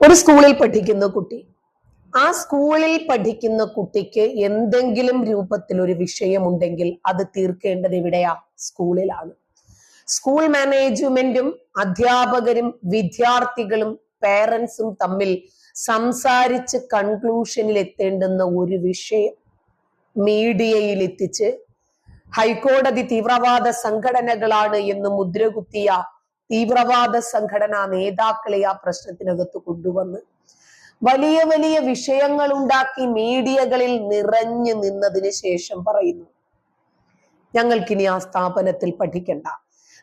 ഒരു സ്കൂളിൽ പഠിക്കുന്ന കുട്ടി. ആ സ്കൂളിൽ പഠിക്കുന്ന കുട്ടിക്ക് എന്തെങ്കിലും രൂപത്തിൽ ഒരു വിഷയമുണ്ടെങ്കിൽ അത് തീർക്കേണ്ടത് എവിടെയാ? സ്കൂളിലാണ്. സ്കൂൾ മാനേജ്മെന്റും അധ്യാപകരും വിദ്യാർത്ഥികളും പേരൻസും തമ്മിൽ സംസാരിച്ച് കൺക്ലൂഷനിൽ എത്തേണ്ടുന്ന ഒരു വിഷയം മീഡിയയിൽ എത്തിച്ച് ഹൈക്കോടതി തീവ്രവാദ സംഘടനകളാണ് എന്ന് മുദ്രകുത്തിയ തീവ്രവാദ സംഘടനാ നേതാക്കളെ ആ പ്രശ്നത്തിനകത്ത് കൊണ്ടുവന്ന് വലിയ വലിയ വിഷയങ്ങൾ ഉണ്ടാക്കി മീഡിയകളിൽ നിറഞ്ഞു നിന്നതിന് ശേഷം പറയുന്നു ഞങ്ങൾക്കിനി ആ സ്ഥാപനത്തിൽ പഠിക്കണ്ട.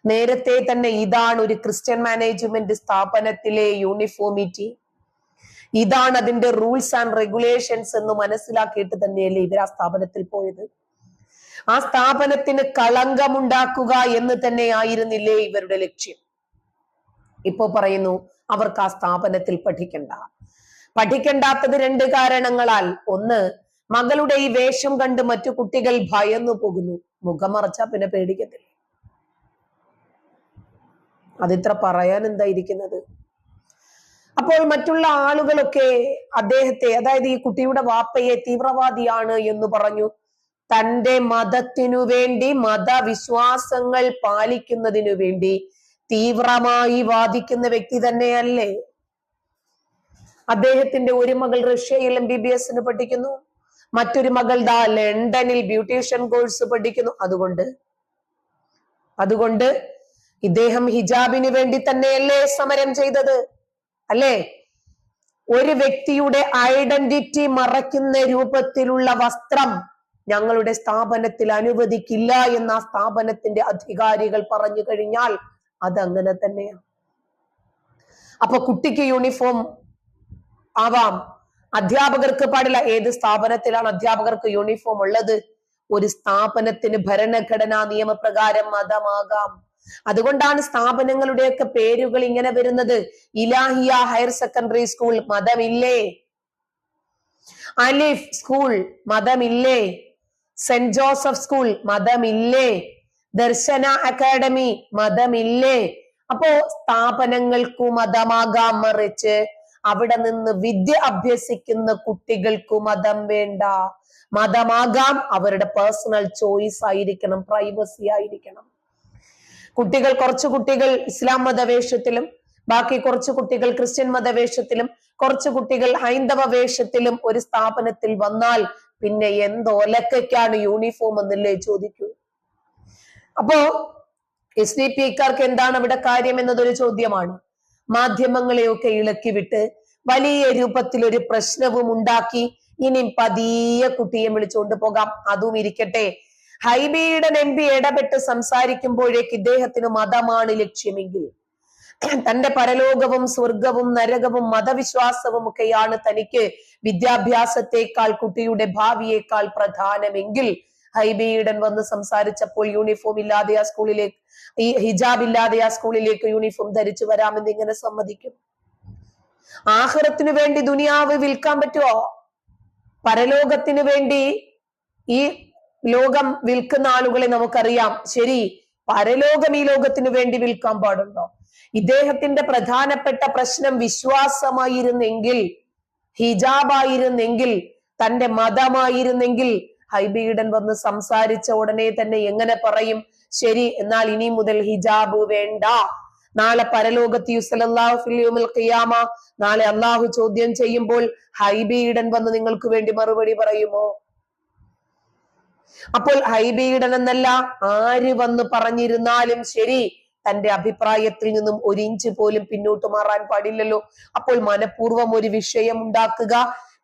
നേരത്തെ തന്നെ ഇതാണ് ഒരു ക്രിസ്ത്യൻ മാനേജ്മെന്റ് സ്ഥാപനത്തിലെ യൂണിഫോമിറ്റി. ഇതാണ് അതിന്റെ റൂൾസ് ആൻഡ് റെഗുലേഷൻസ് എന്ന് മനസ്സിലാക്കിയിട്ട് തന്നെയല്ലേ ഇവർ ആ സ്ഥാപനത്തിൽ പോയത്? ആ സ്ഥാപനത്തിന് കളങ്കമുണ്ടാക്കുക എന്ന് തന്നെ ആയിരുന്നില്ലേ ഇവരുടെ ലക്ഷ്യം? ഇപ്പോ പറയുന്നു അവർക്ക് ആ സ്ഥാപനത്തിൽ പഠിക്കണ്ട. പഠിക്കണ്ടാത്തത് രണ്ട് കാരണങ്ങളാൽ. ഒന്ന് മകളുടെ ഈ വേഷം കണ്ട് മറ്റു കുട്ടികൾ ഭയന്നു പോകുന്നു. മുഖം മറച്ചാ പിന്നെ പേടിക്കത്തില്ല. അതിത്ര പറയാൻ എന്തായിരിക്കുന്നത് അപ്പോൾ മറ്റുള്ള ആളുകളൊക്കെ അദ്ദേഹത്തെ അതായത് ഈ കുട്ടിയുടെ വാപ്പയെ തീവ്രവാദിയാണ് എന്ന് പറഞ്ഞു. തന്റെ മതത്തിനു വേണ്ടി മതവിശ്വാസങ്ങൾ പാലിക്കുന്നതിനു വേണ്ടി തീവ്രമായി വാദിക്കുന്ന വ്യക്തി തന്നെയല്ലേ? അദ്ദേഹത്തിന്റെ ഒരു മകൾ റഷ്യയിൽ എം ബി ബി എസിന് പഠിക്കുന്നു. മറ്റൊരു മകൾ ദാ ലണ്ടനിൽ ബ്യൂട്ടീഷ്യൻ കോഴ്സ് പഠിക്കുന്നു. അതുകൊണ്ട് അതുകൊണ്ട് ഇദ്ദേഹം ഹിജാബിന് വേണ്ടി തന്നെയല്ലേ സമരം ചെയ്തത്? അല്ലേ? ഒരു വ്യക്തിയുടെ ഐഡന്റിറ്റി മറയ്ക്കുന്ന രൂപത്തിലുള്ള വസ്ത്രം ഞങ്ങളുടെ സ്ഥാപനത്തിൽ അനുവദിക്കില്ല എന്ന സ്ഥാപനത്തിന്റെ അധികാരികൾ പറഞ്ഞു കഴിഞ്ഞാൽ അതങ്ങനെ തന്നെയാണ് അപ്പൊ കുട്ടിക്ക് യൂണിഫോം ആവാം. അധ്യാപകർക്ക് പാടില്ല. ഏത് സ്ഥാപനത്തിലാണ് അധ്യാപകർക്ക് യൂണിഫോം ഉള്ളത്? ഒരു സ്ഥാപനത്തിന് ഭരണഘടനാ നിയമപ്രകാരം മതമാകാം. അതുകൊണ്ടാണ് സ്ഥാപനങ്ങളുടെയൊക്കെ പേരുകൾ ഇങ്ങനെ വരുന്നത്. ഇലാഹിയ ഹയർ സെക്കൻഡറി സ്കൂൾ മതമില്ലേ? അലിഫ് സ്കൂൾ മതമില്ലേ? സെന്റ് ജോസഫ് സ്കൂൾ മതമില്ലേ? ദർശന അക്കാഡമി മതമില്ലേ? അപ്പോ സ്ഥാപനങ്ങൾക്കു മതമാകാം മറിച്ച് അവിടെ നിന്ന് വിദ്യ അഭ്യസിക്കുന്ന കുട്ടികൾക്കു മതം വേണ്ട. മതമാകാം അവരുടെ പേഴ്സണൽ ചോയ്സ് ആയിരിക്കണം പ്രൈവസി ആയിരിക്കണം. കുട്ടികൾ കുറച്ച് കുട്ടികൾ ഇസ്ലാം മതവേഷത്തിലും ബാക്കി കുറച്ച് കുട്ടികൾ ക്രിസ്ത്യൻ മതവേഷത്തിലും കുറച്ച് കുട്ടികൾ ഹൈന്ദവ വേഷത്തിലും ഒരു സ്ഥാപനത്തിൽ വന്നാൽ പിന്നെ എന്തൊലക്കാണ് യൂണിഫോം എന്നല്ലേ ചോദിക്കൂ? അപ്പോ എസ് ഡി പി ക്കാർക്ക് എന്താണ് അവിടെ കാര്യം എന്നതൊരു ചോദ്യമാണ്. മാധ്യമങ്ങളെയൊക്കെ ഇളക്കി വിട്ട് വലിയ രൂപത്തിൽ ഒരു പ്രശ്നവും ഉണ്ടാക്കി ഇനിയും പതിയെ കുട്ടിയെ വിളിച്ചുകൊണ്ട് പോകാം. അതും ഇരിക്കട്ടെ. ഹൈബിയുടെ എം പി ഇടപെട്ട് സംസാരിക്കുമ്പോഴേക്ക് ഇദ്ദേഹത്തിന് മതമാണ് ലക്ഷ്യമെങ്കിൽ. തന്റെ പരലോകവും സ്വർഗവും നരകവും മതവിശ്വാസവും ഒക്കെയാണ് തനിക്ക് വിദ്യാഭ്യാസത്തെക്കാൾ കുട്ടിയുടെ ഭാവിയേക്കാൾ പ്രധാനമെങ്കിൽ ഹൈബിയുടൻ വന്ന് സംസാരിച്ചപ്പോൾ യൂണിഫോം ഇല്ലാതെ ആ സ്കൂളിലേക്ക് ഈ ഹിജാബ് ഇല്ലാതെ ആ സ്കൂളിലേക്ക് യൂണിഫോം ധരിച്ചു വരാമെന്ന് ഇങ്ങനെ സമ്മതിക്കും. ആഹ്റത്തിന് വേണ്ടി ദുനിയാവ് വിൽക്കാൻ പറ്റുമോ പരലോകത്തിന് വേണ്ടി ഈ ലോകം വിൽക്കുന്ന ആളുകളെ നമുക്കറിയാം. ശരി പരലോകം ഈ ലോകത്തിന് വേണ്ടി വിൽക്കാൻ പാടുണ്ടോ? ഇദ്ദേഹത്തിന്റെ പ്രധാനപ്പെട്ട പ്രശ്നം വിശ്വാസമായിരുന്നെങ്കിൽ ഹിജാബായിരുന്നെങ്കിൽ തന്റെ മതമായിരുന്നെങ്കിൽ ഹൈബീഡൻ വന്ന് സംസാരിച്ച ഉടനെ തന്നെ എങ്ങനെ പറയും? ശരി എന്നാൽ ഇനി മുതൽ ഹിജാബ് വേണ്ട. നാളെ പരലോകത്ത് യുസലല്ലാഹു ഫിൽ ഖിയാമ. നാളെ അള്ളാഹു ചോദ്യം ചെയ്യുമ്പോൾ ഹൈബീഡൻ വന്ന് നിങ്ങൾക്ക് വേണ്ടി മറുപടി പറയുമോ? അപ്പോൾ ഹൈബീഡൻ എന്നല്ല ആര് വന്ന് പറഞ്ഞിരുന്നാലും ശരി തന്റെ അഭിപ്രായത്തിൽ നിന്നും ഒരു ഇഞ്ച് പോലും പിന്നോട്ട് മാറാൻ പാടില്ലല്ലോ. അപ്പോൾ മനഃപൂർവം ഒരു വിഷയം ഉണ്ടാക്കുക.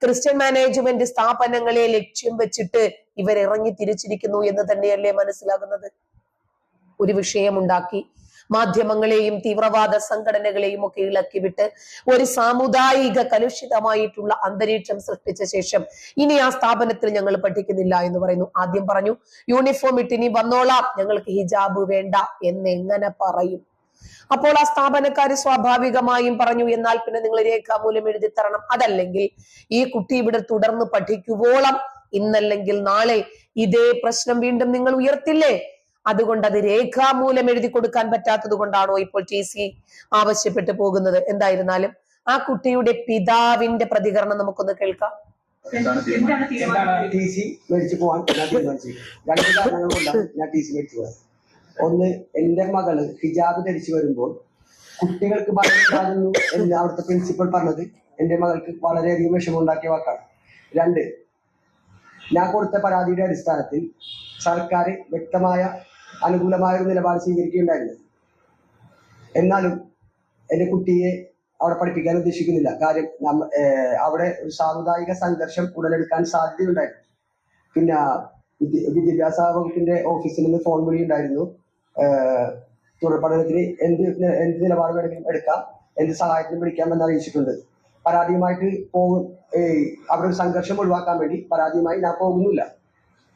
ക്രിസ്ത്യൻ മാനേജ്മെന്റ് സ്ഥാപനങ്ങളെ ലക്ഷ്യം വെച്ചിട്ട് ഇവർ ഇറങ്ങി തിരിച്ചിരിക്കുന്നു എന്ന് തന്നെയല്ലേ മനസ്സിലാകുന്നത്? ഒരു വിഷയമുണ്ടാക്കി മാധ്യമങ്ങളെയും തീവ്രവാദ സംഘടനകളെയും ഒക്കെ ഇളക്കി വിട്ട് ഒരു സാമുദായിക കലുഷിതമായിട്ടുള്ള അന്തരീക്ഷം സൃഷ്ടിച്ച ശേഷം ഇനി ആ സ്ഥാപനത്തിൽ ഞങ്ങൾ പഠിക്കുന്നില്ല എന്ന് പറയുന്നു. ആദ്യം പറഞ്ഞു യൂണിഫോം ഇട്ട് ഇനി വന്നോളാം. ഞങ്ങൾക്ക് ഹിജാബ് വേണ്ട. എന്നെങ്ങനെ പറയും? അപ്പോൾ ആ സ്ഥാപനക്കാർ സ്വാഭാവികമായും പറഞ്ഞു എന്നാൽ പിന്നെ നിങ്ങൾ രേഖാമൂലം എഴുതി തരണം. അതല്ലെങ്കിൽ ഈ കുട്ടി ഇവിടെ തുടർന്ന് പഠിക്കുവോളം ഇന്നല്ലെങ്കിൽ നാളെ ഇതേ പ്രശ്നം വീണ്ടും നിങ്ങൾ ഉയർത്തില്ലേ? അതുകൊണ്ട് അത് രേഖാമൂലം എഴുതി കൊടുക്കാൻ പറ്റാത്തത് കൊണ്ടാണോ ഇപ്പോൾ ടി സി ആവശ്യപ്പെട്ടു പോകുന്നത്? എന്തായിരുന്നാലും ആ കുട്ടിയുടെ പിതാവിന്റെ പ്രതികരണം നമുക്കൊന്ന് കേൾക്കാം. എന്താണ് ടി സി? മേടിച്ചു പോവാൻ ഞാൻ രണ്ട് കാരണങ്ങൾ ഞാൻ ടി സി മേടിച്ചു പോയത് ഒന്ന് എന്റെ മകൾ ഹിജാബ് ധരിച്ചു വരുമ്പോൾ കുട്ടികൾക്ക് ഭയമുണ്ടാകുന്നു എന്ന് അവിടുത്തെ പ്രിൻസിപ്പൽ പറഞ്ഞത് എന്റെ മകൾക്ക് വളരെയധികം വിഷമമുണ്ടാക്കിയ വാക്കാണ്. രണ്ട് ഞാൻ കൊടുത്ത പരാതിയുടെ അടിസ്ഥാനത്തിൽ സർക്കാർ വ്യക്തമായ അനുകൂലമായ ഒരു നിലപാട് സ്വീകരിക്കുകയുണ്ടായിരുന്നു എന്നാലും എന്റെ കുട്ടിയെ അവിടെ പഠിപ്പിക്കാൻ ഉദ്ദേശിക്കുന്നില്ല. കാര്യം അവിടെ ഒരു സാമുദായിക സംഘർഷം ഉടലെടുക്കാൻ സാധ്യതയുണ്ടായിരുന്നു. പിന്നെ വിദ്യ- വിദ്യാഭ്യാസ വകുപ്പിന്റെ ഓഫീസിൽ നിന്ന് ഫോൺ വിളി ഉണ്ടായിരുന്നു ഏഹ് തുടർ പഠനത്തിന് എന്ത് എന്ത് നിലപാട് വേണമെങ്കിലും എടുക്കാം എന്ത് സഹായത്തിനും വിളിക്കാം എന്ന് അറിയിച്ചിട്ടുണ്ട്. പരാതിയുമായിട്ട് പോകും അവിടെ ഒരു സംഘർഷം ഒഴിവാക്കാൻ വേണ്ടി പരാതിയുമായി ഞാൻ പോകുന്നില്ല.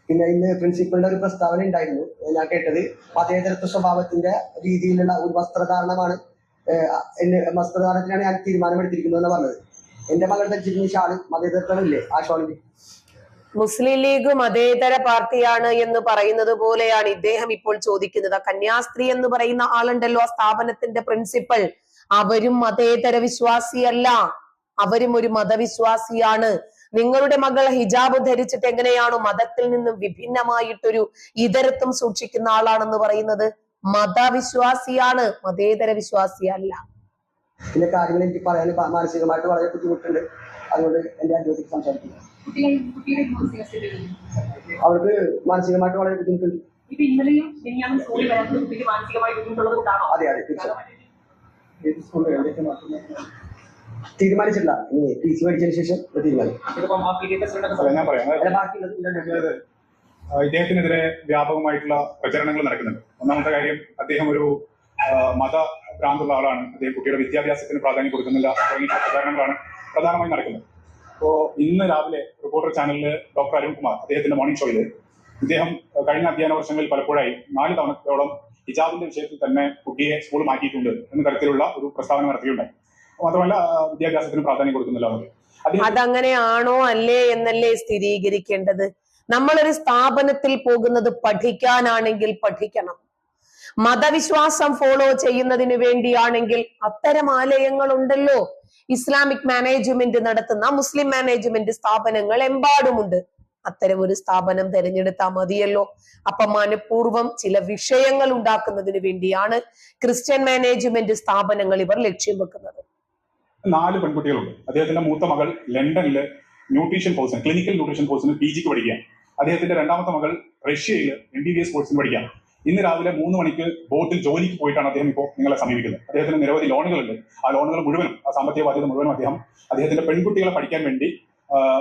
പിന്നെ ഇന്ന് പ്രിൻസിപ്പളിന്റെ ഒരു പ്രസ്താവന ഉണ്ടായിരുന്നു ഞാൻ കേട്ടത്. മതേതരത്വ സ്വഭാവത്തിന്റെ രീതിയിലുള്ള ഒരു വസ്ത്രധാരണമാണ് എന്നെ വസ്ത്രധാരണത്തിനാണ് ഞാൻ തീരുമാനമെടുത്തിരിക്കുന്നത് എന്ന് പറഞ്ഞത്. എന്റെ മകൾ ധരിച്ചിരുന്ന ഷാൾ മതേതരത്വമില്ലേ ആ ഷാളിന് മുസ്ലിം ലീഗ് മതേതര പാർട്ടിയാണ് എന്ന് പറയുന്നത് പോലെയാണ് ഇദ്ദേഹം ഇപ്പോൾ ചോദിക്കുന്നത്. കന്യാസ്ത്രീ എന്ന് പറയുന്ന ആളുണ്ടല്ലോ ആ സ്ഥാപനത്തിന്റെ പ്രിൻസിപ്പൽ അവരും മതേതര വിശ്വാസിയല്ല. അവരും ഒരു മതവിശ്വാസിയാണ്. നിങ്ങളുടെ മകൾ ഹിജാബ് ധരിച്ചിട്ട് എങ്ങനെയാണ് മതത്തിൽ നിന്നും വിഭിന്നമായിട്ടൊരു ഇതരത്വം സൂക്ഷിക്കുന്ന ആളാണെന്ന് പറയുന്നത്? മതവിശ്വാസിയാണ്. മതേതര വിശ്വാസിയല്ല. പിന്നെ കാര്യങ്ങൾ എനിക്ക് പറയാൻ മാനസികമായിട്ട് വളരെ ബുദ്ധിമുട്ടുണ്ട്. അതുകൊണ്ട് എന്റെ അനുഭവത്തിൽ സംസാരിക്കുന്നു. അവർക്ക് മാനസികമായിട്ട് വളരെ ബുദ്ധിമുട്ടുണ്ട്. ഇപ്പൊ ഇന്നലെയും മിനിഞ്ഞാന്നും സ്കൂളിൽ വരാത്ത കുട്ടിക്ക് മാനസികമായി ബുദ്ധിമുട്ടുള്ളത് കൊണ്ടാണോ? അതെ അതെ തീർച്ചയായും. തീരുമാനിച്ചില്ല ഇനി ടി സി മേടിച്ചതിന് ശേഷം തീരുമാനിക്കും ഇദ്ദേഹത്തിനെതിരെ വ്യാപകമായിട്ടുള്ള പ്രചരണങ്ങൾ നടക്കുന്നുണ്ട്. ഒന്നാമത്തെ കാര്യം അദ്ദേഹം ഒരു മത ഭ്രാന്തുള്ള ആളാണ്. അദ്ദേഹം കുട്ടിയുടെ വിദ്യാഭ്യാസത്തിന് പ്രാധാന്യം കൊടുക്കുന്നില്ല. തുടങ്ങിയ പ്രചാരണങ്ങളാണ് പ്രധാനമായും നടക്കുന്നത്. അപ്പോൾ ഇന്ന് രാവിലെ റിപ്പോർട്ടർ ചാനലിൽ ഡോക്ടർ അരുൺകുമാർ അദ്ദേഹത്തിന്റെ മോർണിംഗ് ഷോയിൽ ഇദ്ദേഹം കഴിഞ്ഞ അധ്യയന വർഷങ്ങളിൽ പലപ്പോഴായി നാല് തവണത്തോളം ഹിജാബിന്റെ വിഷയത്തിൽ തന്നെ കുട്ടിയെ സ്കൂൾ മാറ്റിയിട്ടുണ്ട് എന്ന തരത്തിലുള്ള ഒരു പ്രസ്താവന നടത്തിയിട്ടുണ്ടായി മാത്രമല്ല വിദ്യാഭ്യാസത്തിന് പ്രാധാന്യം കൊടുക്കുന്നില്ല അവർ. അതങ്ങനെയാണോ അല്ലേ എന്നല്ലേ സ്ഥിരീകരിക്കേണ്ടത്? നമ്മളൊരു സ്ഥാപനത്തിൽ പോകുന്നത് പഠിക്കാനാണെങ്കിൽ പഠിക്കണം. മതവിശ്വാസം ഫോളോ ചെയ്യുന്നതിന് വേണ്ടിയാണെങ്കിൽ അത്തരം ആലയങ്ങൾ ഉണ്ടല്ലോ ഇസ്ലാമിക് മാനേജ്മെന്റ് നടത്തുന്ന മുസ്ലിം മാനേജ്മെന്റ് സ്ഥാപനങ്ങൾ എമ്പാടുമുണ്ട്. അത്തരം ഒരു സ്ഥാപനം തിരഞ്ഞെടുത്താൽ മതിയല്ലോ. അപ്പൊ മനഃപൂർവം ചില വിഷയങ്ങൾ ഉണ്ടാക്കുന്നതിന് വേണ്ടിയാണ് ക്രിസ്ത്യൻ മാനേജ്മെന്റ് സ്ഥാപനങ്ങൾ ഇവർ ലക്ഷ്യം വെക്കുന്നത്. നാല് പെൺകുട്ടികളുണ്ട്. അദ്ദേഹത്തിന്റെ മൂത്ത മകൾ ലണ്ടനിൽ ന്യൂട്രീഷൻ കോഴ്സിന് ക്ലിനിക്കൽ ന്യൂട്രീഷൻ കോഴ്സിന് പി ജിക്ക് പഠിക്കുകയാണ്. അദ്ദേഹത്തിന്റെ രണ്ടാമത്തെ മകൾ റഷ്യയിൽ എം ബി ബി എസ് കോഴ്സിന് പഠിക്കുകയാണ്. ഇന്ന് രാവിലെ മൂന്ന് മണിക്ക് ബോട്ടിൽ ജോലിക്ക് പോയിട്ടാണ് അദ്ദേഹം ഇപ്പോൾ നിങ്ങളെ സമീപിക്കുന്നത്. അദ്ദേഹത്തിന് നിരവധി ലോണുകളുണ്ട്. ആ ലോണുകൾ മുഴുവനും ആ സാമ്പത്തിക ബാധ്യത മുഴുവനും അദ്ദേഹം അദ്ദേഹത്തിന്റെ പെൺകുട്ടികളെ പഠിക്കാൻ വേണ്ടി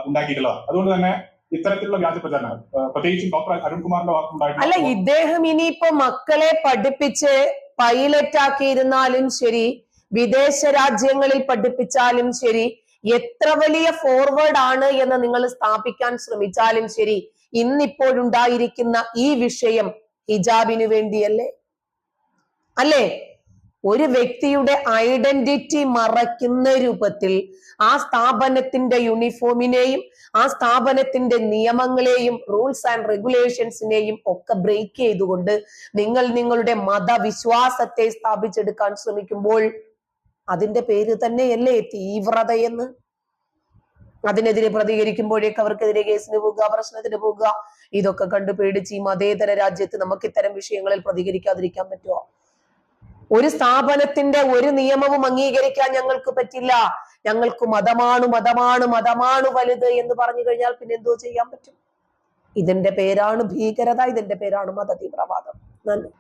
ഉണ്ടാക്കിയിട്ടുള്ളതാണ്. അതുകൊണ്ട് തന്നെ ഇത്തരത്തിലുള്ള വ്യാജ പ്രചാരണങ്ങൾ പ്രത്യേകിച്ചും ഡോക്ടർ അരുൺകുമാറിന്റെ അല്ല ഇദ്ദേഹം ഇനിയിപ്പോ മക്കളെ പഠിപ്പിച്ച് പൈലറ്റ് ആക്കിയിരുന്നാലും ശരി വിദേശ രാജ്യങ്ങളിൽ പഠിപ്പിച്ചാലും ശരി എത്ര വലിയ ഫോർവേഡ് ആണ് എന്ന് നിങ്ങൾ സ്ഥാപിക്കാൻ ശ്രമിച്ചാലും ശരി ഇന്നിപ്പോഴുണ്ടായിരിക്കുന്ന ഈ വിഷയം ഹിജാബിന് വേണ്ടിയല്ലേ? അല്ലേ? ഒരു വ്യക്തിയുടെ ഐഡന്റിറ്റി മറയ്ക്കുന്ന രൂപത്തിൽ ആ സ്ഥാപനത്തിന്റെ യൂണിഫോമിനെയും ആ സ്ഥാപനത്തിന്റെ നിയമങ്ങളെയും റൂൾസ് ആൻഡ് റെഗുലേഷൻസിനെയും ഒക്കെ ബ്രേക്ക് ചെയ്തുകൊണ്ട് നിങ്ങൾ നിങ്ങളുടെ മതവിശ്വാസത്തെ സ്ഥാപിച്ചെടുക്കാൻ ശ്രമിക്കുമ്പോൾ അതിന്റെ പേര് തന്നെയല്ലേ തീവ്രതയെന്ന് അതിനെതിരെ പ്രതികരിക്കുമ്പോഴേക്ക് അവർക്കെതിരെ കേസിന് പോകുക പ്രശ്നത്തിന് പോകുക ഇതൊക്കെ കണ്ടു പേടിച്ച് ഈ മതേതര രാജ്യത്ത് നമുക്ക് ഇത്തരം വിഷയങ്ങളിൽ പ്രതികരിക്കാതിരിക്കാൻ പറ്റുമോ ഒരു സ്ഥാപനത്തിന്റെ ഒരു നിയമവും അംഗീകരിക്കാൻ ഞങ്ങൾക്ക് പറ്റില്ല. ഞങ്ങൾക്ക് മതമാണ് മതമാണ് മതമാണ് വലുത് എന്ന് പറഞ്ഞു കഴിഞ്ഞാൽ പിന്നെ എന്തോ ചെയ്യാൻ പറ്റും? ഇതിന്റെ പേരാണ് ഭീകരത ഇതിന്റെ പേരാണ് മത തീവ്രവാദം നന്ദി.